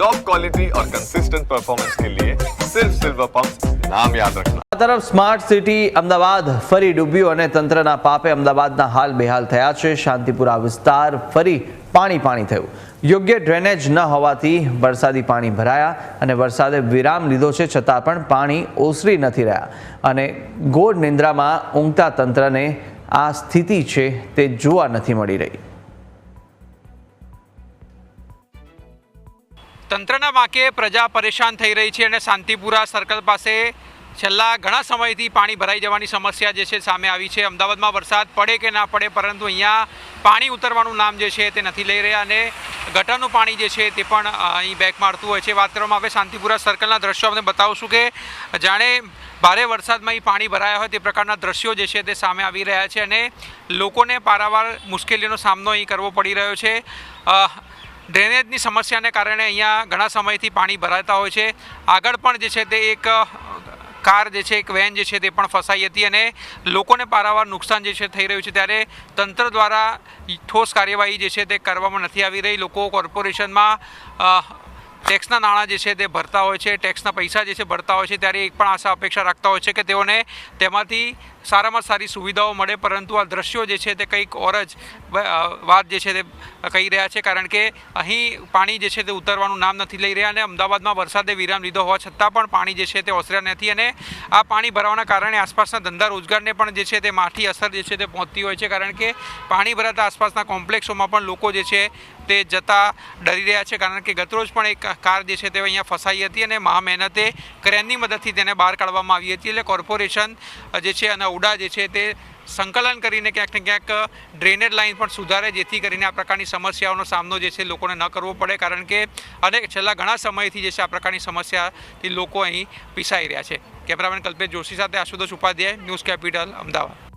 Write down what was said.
Top quality और consistent performance के लिए सिर्फ सिल्वर पंप नाम याद रखना આ તરફ સ્માર્ટ સિટી અમદાવાદ ફરી ડૂબ્યું અને તંત્રના પાપે અમદાવાદના હાલ બેહાલ થયા છે શાંતિપુરા વિસ્તાર ફરી પાણી પાણી થયું યોગ્ય ડ્રેનેજ ન હોવાથી વરસાદી પાણી ભરાયા અને વરસાદે વિરામ લીધો છે છતાં પણ પાણી ઓસરી નથી રહ્યા અને ગોળ નિંદ્રામાં ઊંઘતા તંત્રને આ સ્થિતિ છે તે જોવા નથી મળી રહી તંત્રના વાંકે પ્રજા પરેશાન થઈ રહી છે અને શાંતિપુરા સર્કલ પાસે છેલ્લા ઘણા સમયથી પાણી ભરાઈ જવાની સમસ્યા જે છે સામે આવી છે. અમદાવાદમાં વરસાદ પડે કે ના પડે, પરંતુ અહીંયા પાણી ઉતરવાનું નામ જે છે તે નથી લઈ રહ્યા અને ગટરનું પાણી જે છે તે પણ અહીં બેક મારતું હોય છે. વાત કરવામાં આવે શાંતિપુરા સર્કલના દ્રશ્યો આપણે બતાવશું કે જાણે ભારે વરસાદમાં અહીં પાણી ભરાયા હોય તે પ્રકારના દ્રશ્યો જે છે તે સામે આવી રહ્યા છે અને લોકોને પારાવાર મુશ્કેલીનો સામનો અહીં કરવો પડી રહ્યો છે. ડ્રેનેજની સમસ્યાને કારણે અહીંયા ઘણા સમયથી પાણી ભરાતા હોય છે. આગળ પણ જે છે તે એક કાર જે છે, એક વેન જે છે તે પણ ફસાઈ હતી અને લોકોને પારાવાર નુકસાન જે છે થઈ રહ્યું છે ત્યારે તંત્ર દ્વારા ઠોસ કાર્યવાહી જે છે તે કરવામાં નથી આવી રહી. લોકો કોર્પોરેશનમાં ટેક્સના નાણાં જે છે તે ભરતા હોય છે, ટેક્સના પૈસા જે છે ભરતા હોય છે, ત્યારે એક પણ આશા અપેક્ષા રાખતા હોય છે કે તેઓને તેમાંથી સારામાં સારી સુવિધાઓ મળે, પરંતુ આ દ્રશ્યો જે છે તે કંઈક ઓર જ વાત જે છે તે કહી રહ્યા છે, કારણ કે અહીં પાણી જે છે તે ઉતરવાનું નામ નથી લઈ રહ્યા અને અમદાવાદમાં વરસાદે વિરામ લીધો હોવા છતાં પણ પાણી જે છે તે ઓસર્યા નથી અને આ પાણી ભરાવાના કારણે આસપાસના ધંધા રોજગારને પણ જે છે તે માઠી અસર જે છે તે પહોંચતી હોય છે, કારણ કે પાણી ભરાતા આસપાસના કોમ્પ્લેક્સોમાં પણ લોકો જે છે તે જતા ડરી રહ્યા છે, કારણ કે ગતરોજ પણ એક કાર જે છે તે અહીંયા ફસાઈ હતી અને મહા મહેનતે ક્રેનની મદદથી તેને બહાર કાઢવામાં આવી હતી, એટલે કોર્પોરેશન જે છે અને ઉડા જે છે તે સંકલન કરીને ક્યાંક ને ક્યાંક ડ્રેનેજ લાઇન પણ સુધારે, જેથી કરીને આ પ્રકારની સમસ્યાઓનો સામનો જે છે લોકોને ન કરવો પડે, કારણ કે અને છેલ્લા ઘણા સમયથી જે છે આ પ્રકારની સમસ્યાથી લોકો અહીં પીસાઈ રહ્યા છે. કેમેરામેન કલ્પેશ જોશી સાથે આશુતોષ ઉપાધ્યાય, ન્યૂઝ કેપિટલ, અમદાવાદ.